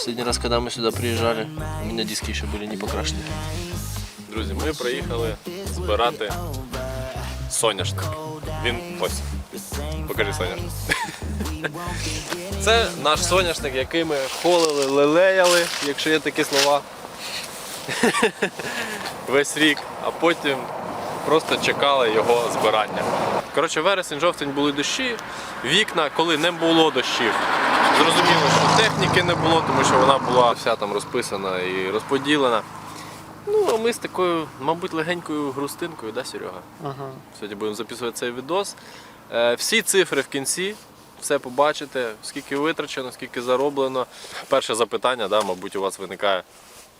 Последний раз, когда мы сюда приезжали, у меня диски еще были не покрашены. Друзі, ми приїхали збирати соняшник. Він ось. Покажи соняшник. Це наш соняшник, який ми холили, лелеяли, якщо є такі слова. Весь рік, а потім просто чекали його збирання. Коротше, вересень, жовтень були дощі, вікна, коли не було дощів. Зрозуміло, що техніки не було, тому що вона була вся там розписана і розподілена. Ну, а ми з такою, мабуть, легенькою грустинкою, да, Серега? Ага. Сьогодні будемо записувати цей відос. Е, Всі цифри в кінці, все побачите, скільки витрачено, скільки зароблено. Перше запитання, да, мабуть, у вас виникає,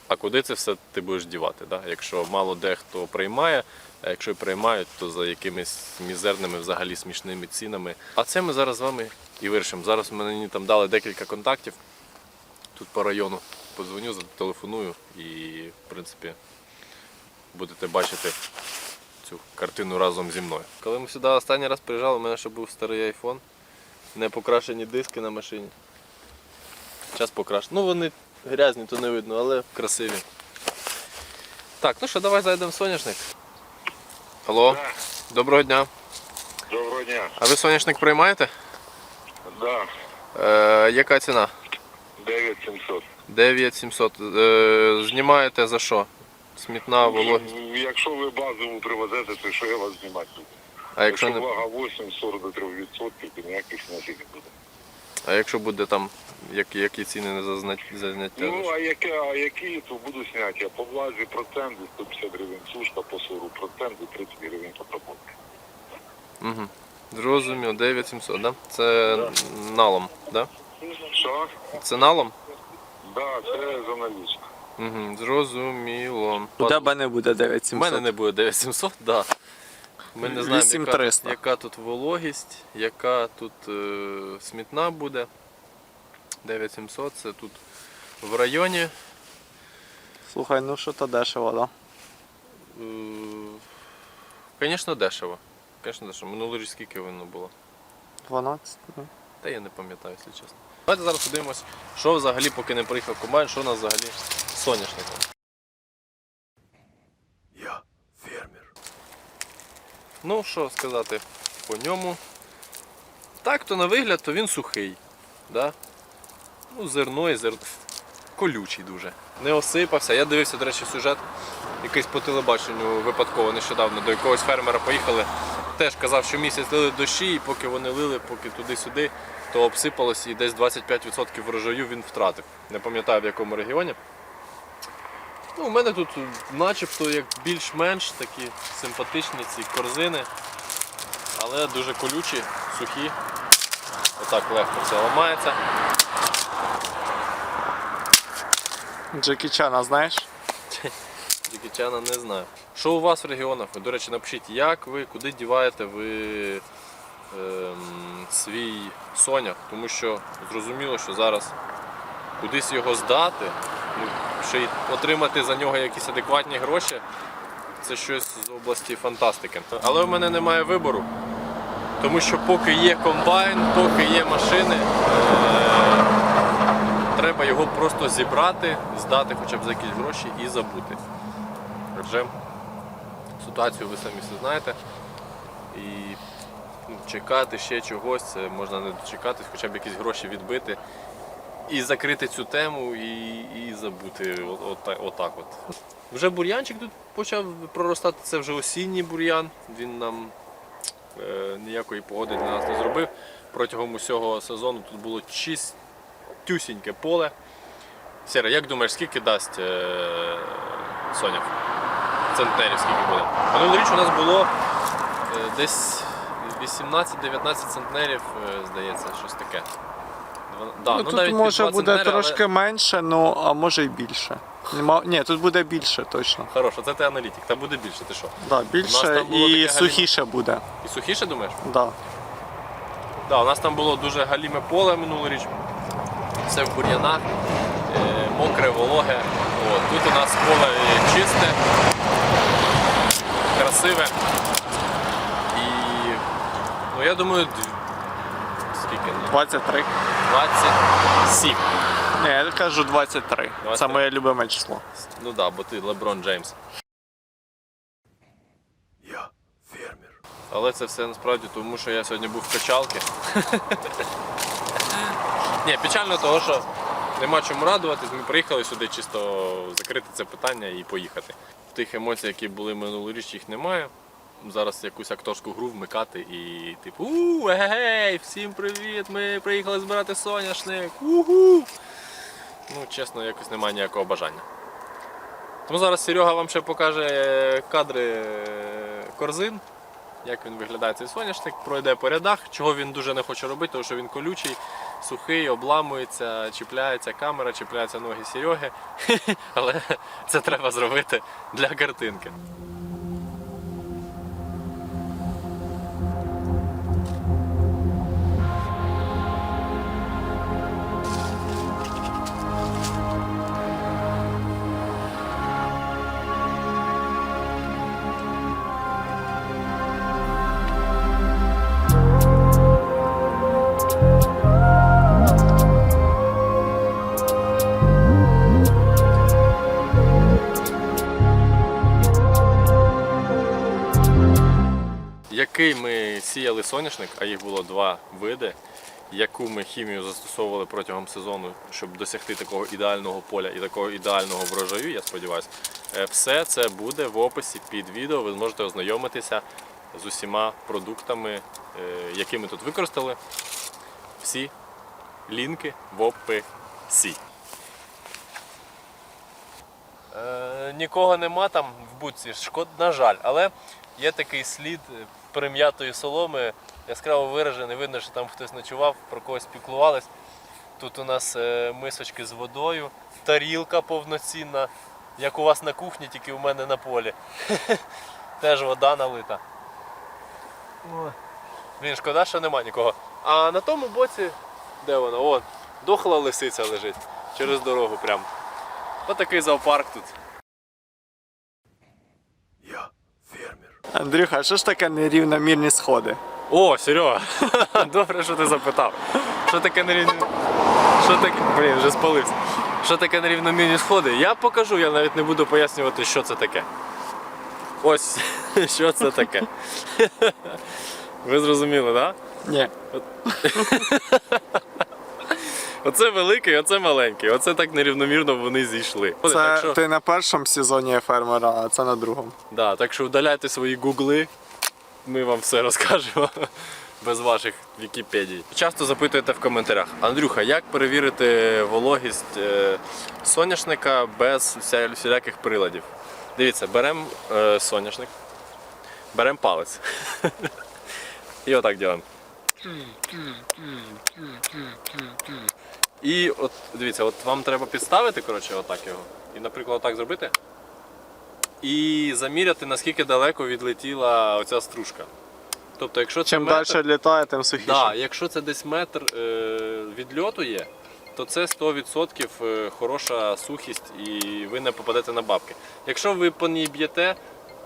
а куди це все ти будеш дівати? Да? Якщо мало дехто приймає, а якщо і приймають, то за якимись мізерними, взагалі смішними цінами. А це ми зараз з вами і вирішимо. Зараз мені там дали декілька контактів тут по району. Подзвоню, зателефоную і, в принципі, будете бачити цю картину разом зі мною. Коли ми сюди останній раз приїжджали, у мене ще був старий айфон, не покрашені диски на машині. Зараз покрашені. Ну вони грязні, то не видно, але красиві. Так, ну що, давай зайдемо в соняшник. Алло, доброго дня. Доброго дня. А ви соняшник приймаєте? Да, Е, яка ціна? 9700. 9700. Е, знімаєте за що? Смітна, вологість. Якщо ви базову привезете, то що я вас знімати буду? А якщо не. вага 8, 40 до 3%, то ніяких снятих не буде. А якщо буде там які, які ціни за зна- за зняття? Ну, а, яке, а які, то буду зняття. По влазі проценти 150 гривень сушка, по 40 проценти 30 гривень обработка. Угу. Зрозумів, 9700, да? Це налом, да? Що? Це налом? Да, це за налічно. Угу. Зрозуміло. У тебе не буде У мене не буде 9700, да. Ми не знаємо, яка, яка тут вологість, яка тут е, смітна буде. 9700 це тут в районі. Слухай, ну що то дешево, да? Звісно, дешево. Звісно, дешево. Минулий рік скільки воно було? 12. Ну. Та я не пам'ятаю, якщо чесно. Давайте зараз подивимось, що взагалі, поки не приїхав комбайн, що у нас взагалі з соняшником. Я фермер. Ну, що сказати по ньому. Так, то на вигляд, то він сухий. Да? Ну, зерно і зерно. Колючий дуже. Не осипався. Я дивився, до речі, сюжет якийсь по телебаченню випадково нещодавно до якогось фермера поїхали. Теж казав, що місяць лили дощі, і поки вони лили, поки туди-сюди, то обсипалось і десь 25% врожаю він втратив. Не пам'ятаю в якому регіоні. Ну, у мене тут начебто як більш-менш такі симпатичні ці корзини, але дуже колючі, сухі. Отак легко все ламається. Джекі Чана, знаєш? Дікічана не знаю. Що у вас в регіонах? До речі, напишіть, як ви, куди діваєте ви ем, свій соняк, тому що зрозуміло, що зараз кудись його здати, ну, ще й отримати за нього якісь адекватні гроші, це щось з області фантастики. Але в мене немає вибору, тому що поки є комбайн, поки є машини, е, треба його просто зібрати, здати хоча б за якісь гроші і забути. Адже ситуацію ви самі все знаєте. І ну, чекати ще чогось, це можна не дочекатись, хоча б якісь гроші відбити. І закрити цю тему і, і забути от, от, отак от. Вже бур'янчик тут почав проростати, це вже осінній бур'ян. Він нам е, ніякої погоди для нас не зробив. Протягом усього сезону тут було чистюсіньке поле. Сіра, як думаєш, скільки дасть е, Соняк? Центнерів скільки буде? Минулоріч у нас було е, десь 18-19 центнерів, е, здається, щось таке. Да, ну, тут може 2 буде центнери, але- трошки менше, ну а може й більше. Нема... Ні, тут буде більше точно. Хорошо, це ти аналітик, та буде більше, ти що? Да, більше і сухіше буде. І сухіше думаєш? Да. Да, у нас там було дуже галіме поле минулоріч. Все в бур'янах, е, мокре, вологе. От. Тут у нас поле чисте, красиве. І ну, я думаю, скільки? Ну, 23. 27. Ні, я кажу 23. Це моє любиме число. Ну так, да, бо ти Леброн Джеймс. Я фермер. Але це все насправді тому, що я сьогодні був в качалці. Ні, печально того, що нема чому радуватись. Ми приїхали сюди чисто закрити це питання і поїхати. Тих емоцій, які були минулоріч, їх немає. Зараз якусь акторську гру вмикати і типу у гей, всім привіт! Ми приїхали збирати соняшник. Уху! Ну, чесно, якось немає ніякого бажання. Тому зараз Серега вам ще покаже кадри е, корзин як він виглядає цей соняшник, пройде по рядах, чого він дуже не хоче робити, тому що він колючий, сухий, обламується, чіпляється камера, чіпляються ноги Сереги. Але це треба зробити для картинки. Соняшник, а їх було два види, яку ми хімію застосовували протягом сезону, щоб досягти такого ідеального поля і такого ідеального врожаю, я сподіваюся, е, все це буде в описі під відео. Ви зможете ознайомитися з усіма продуктами, е, які ми тут використали. Всі лінки в описі. Е, нікого нема там в будці, шкод, на жаль, але є такий слід прим'ятої соломи, яскраво виражений, видно, що там хтось ночував, про когось піклувались. Тут у нас е, мисочки з водою, тарілка повноцінна, як у вас на кухні, тільки у мене на полі. Теж вода налита. Блін, шкода, що нема нікого. А на тому боці, де вона? О, дохла лисиця лежить через дорогу прям. Отакий зоопарк тут. Я фермер. Андрюха, а що ж таке нерівномірні сходи? О, Серега, добре, що ти запитав. Що таке нерівні... Що таке. Блін, вже спалився. Що таке нерівномірні сходи? Я покажу, я навіть не буду пояснювати, що це таке. Ось, що це таке. Ви зрозуміли, так? Да? Ні. Оце великий, оце маленький. Оце так нерівномірно вони зійшли. Це так, що, ти на першому сезоні фермера, а це на другому. да, так що вдаляйте свої гугли, ми вам все розкажемо. Без ваших Вікіпедій. Часто запитуєте в коментарях, Андрюха, як перевірити вологість е, соняшника без всіляких приладів? Дивіться, беремо е, соняшник, беремо палець. І отак робимо. І от дивіться, от вам треба підставити, коротше, отак його. І, наприклад, отак зробити. І заміряти, наскільки далеко відлетіла оця стружка. Тобто, якщо це Чим метр, далі літає, тим сухіше. да, якщо це десь метр е, відльоту є, то це 100% е, хороша сухість і ви не попадете на бабки. Якщо ви по ній б'єте,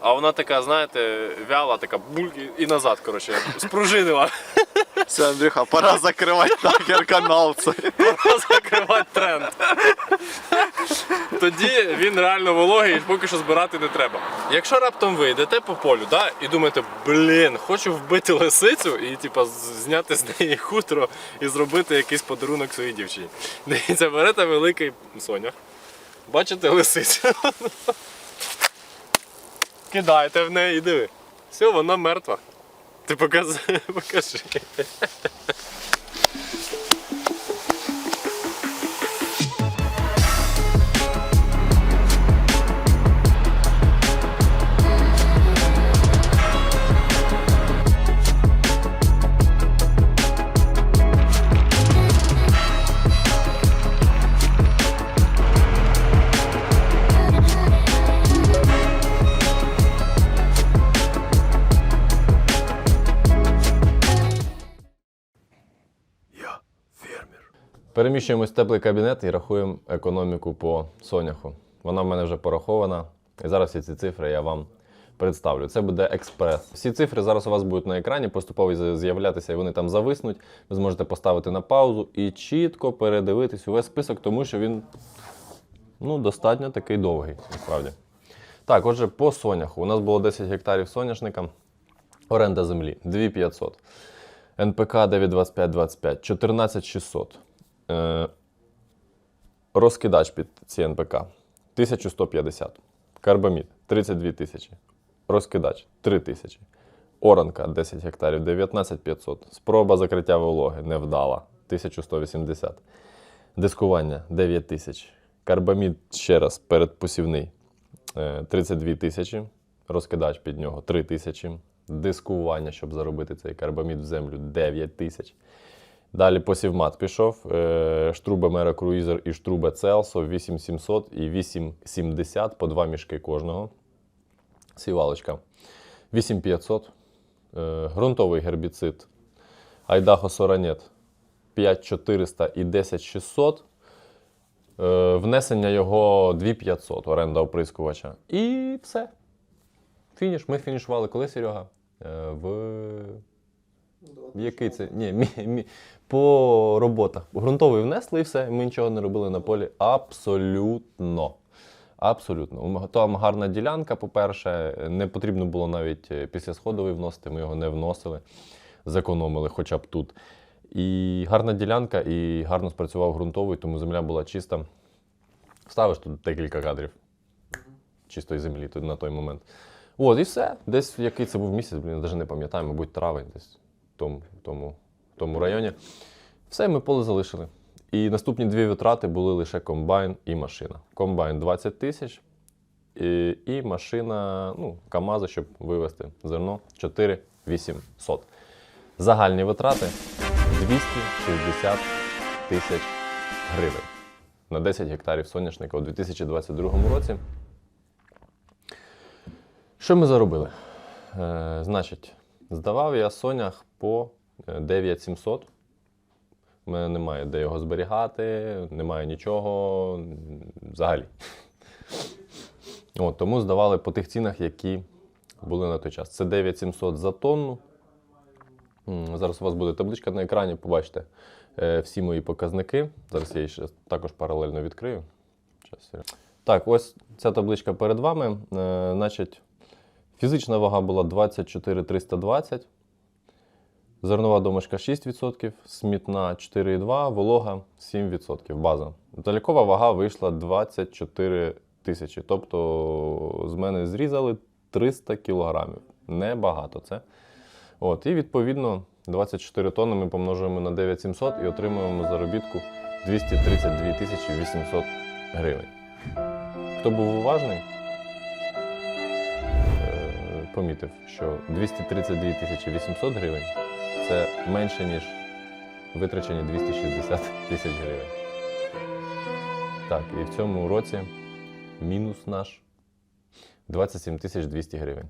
а вона така, знаєте, вяла, така бульк і- і назад, коротше, спружинила. Все, Андрюха, пора закривати нахер канал цей. Пора закривати тренд. Тоді він реально вологий і поки що збирати не треба. Якщо раптом ви йдете по полю да, і думаєте, блін, хочу вбити лисицю і типа, зняти з неї хутро і зробити якийсь подарунок своїй дівчині. Дивіться, берете великий сонях, бачите лисицю. Кидаєте в неї і диви. Все, вона мертва. Ти покажи. покажи. Переміщуємось в теплий кабінет і рахуємо економіку по соняху. Вона в мене вже порахована. І зараз всі ці цифри я вам представлю. Це буде експрес. Всі цифри зараз у вас будуть на екрані, поступово з'являтися, і вони там зависнуть. Ви зможете поставити на паузу і чітко передивитись увесь список, тому що він ну, достатньо такий довгий, насправді. Так, отже, по соняху. У нас було 10 гектарів соняшника. Оренда землі 2500. НПК 92525, 14600. Е, розкидач під ці НПК 1150. Карбамід 32 тисячі. Розкидач 3 тисячі. Оранка 10 гектарів 19500. Спроба закриття вологи невдала 1180. Дискування 9 тисяч. Карбамід ще раз передпосівний е, 32 тисячі. Розкидач під нього 3 тисячі. Дискування, щоб заробити цей карбамід в землю 9 тисяч. Далі посівмат пішов. е, Штруба Мера Круїзер і штруба Целсо 8700 і 870 по два мішки кожного. Сівалочка 8500. Е, Ґрунтовий гербіцид Айдахо Соранет 5400 і 10600. Е, Внесення його 2500, оренда оприскувача. І все. Фініш. Ми фінішували коли, Серега? Е, В який це? Ні, мі, мі, по роботах. Грунтовий внесли і все. Ми нічого не робили на полі. Абсолютно. Абсолютно. Там гарна ділянка, по-перше, не потрібно було навіть е, після сходовий вносити, ми його не вносили, зекономили хоча б тут. І гарна ділянка, і гарно спрацював ґрунтовий, тому земля була чиста. Ставиш тут декілька кадрів чистої землі тут на той момент. От, і все. Десь який це був місяць, блін, навіть не пам'ятаю, мабуть, травень, десь тому, тому, тому районі. Все, ми поле залишили. І наступні дві витрати були лише комбайн і машина. Комбайн 20 тисяч, і, і машина, ну, КАМАЗа, щоб вивезти зерно 4800. Загальні витрати 260 тисяч гривень на 10 гектарів соняшника у 2022 році. Що ми заробили? Е, значить, здавав я сонях по е, 9700. У мене немає де його зберігати, немає нічого взагалі. От, тому здавали по тих цінах, які були на той час. Це 9700 за тонну. Зараз у вас буде табличка на екрані, побачите е, всі мої показники. Зараз я її ще також паралельно відкрию. Так, ось ця табличка перед вами. Е, значить, фізична вага була 24 320. Зернова домашка 6%, смітна 4,2%, волога 7%, база. Залікова вага вийшла 24 тисячі. Тобто з мене зрізали 300 кілограмів. Небагато це. От, і відповідно 24 тонни ми помножуємо на 9700 і отримуємо заробітку 232 тисячі 800 гривень. Хто був уважний, помітив, що 232 тисячі 800 гривень це менше, ніж витрачені 260 тисяч гривень. Так, і в цьому році мінус наш 27 тисяч 200 гривень.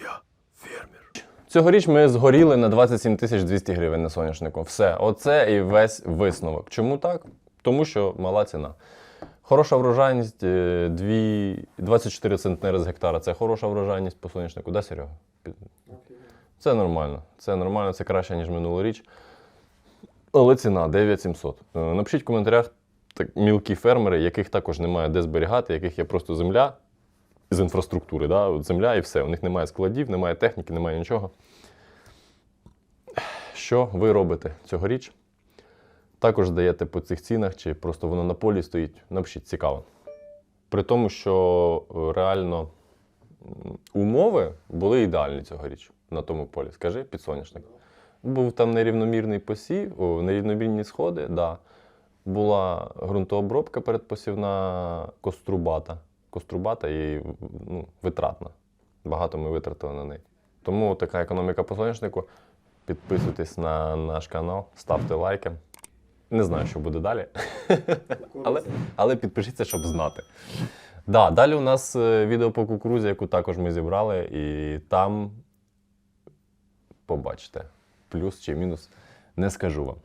Я фермер. Цьогоріч ми згоріли на 27 тисяч 200 гривень на соняшнику. Все, оце і весь висновок. Чому так? Тому що мала ціна. Хороша врожайність, е, 24 центнери з гектара це хороша врожайність по соняшнику, да, Серега? Це нормально. Це нормально, це краще, ніж минулоріч. Але ціна 9700. Е, Напишіть в коментарях так, мілкі фермери, яких також немає де зберігати, яких є просто земля з інфраструктури. Да? Земля і все. У них немає складів, немає техніки, немає нічого. Що ви робите цьогоріч? Також здаєте по цих цінах, чи просто воно на полі стоїть. Напишіть, цікаво. При тому, що е, реально умови були ідеальні цьогоріч на тому полі. Скажи, під соняшник. Був там нерівномірний посів, о, нерівномірні сходи, да. була ґрунтообробка передпосівна кострубата. Кострубата і ну, витратна. Багато ми витратили на неї. Тому така економіка по соняшнику. Підписуйтесь на наш канал, ставте лайки. Не знаю, що буде далі. але, але підпишіться, щоб знати. Да, далі у нас е, відео по кукурузі, яку також ми зібрали, і там побачите. Плюс чи мінус, не скажу вам.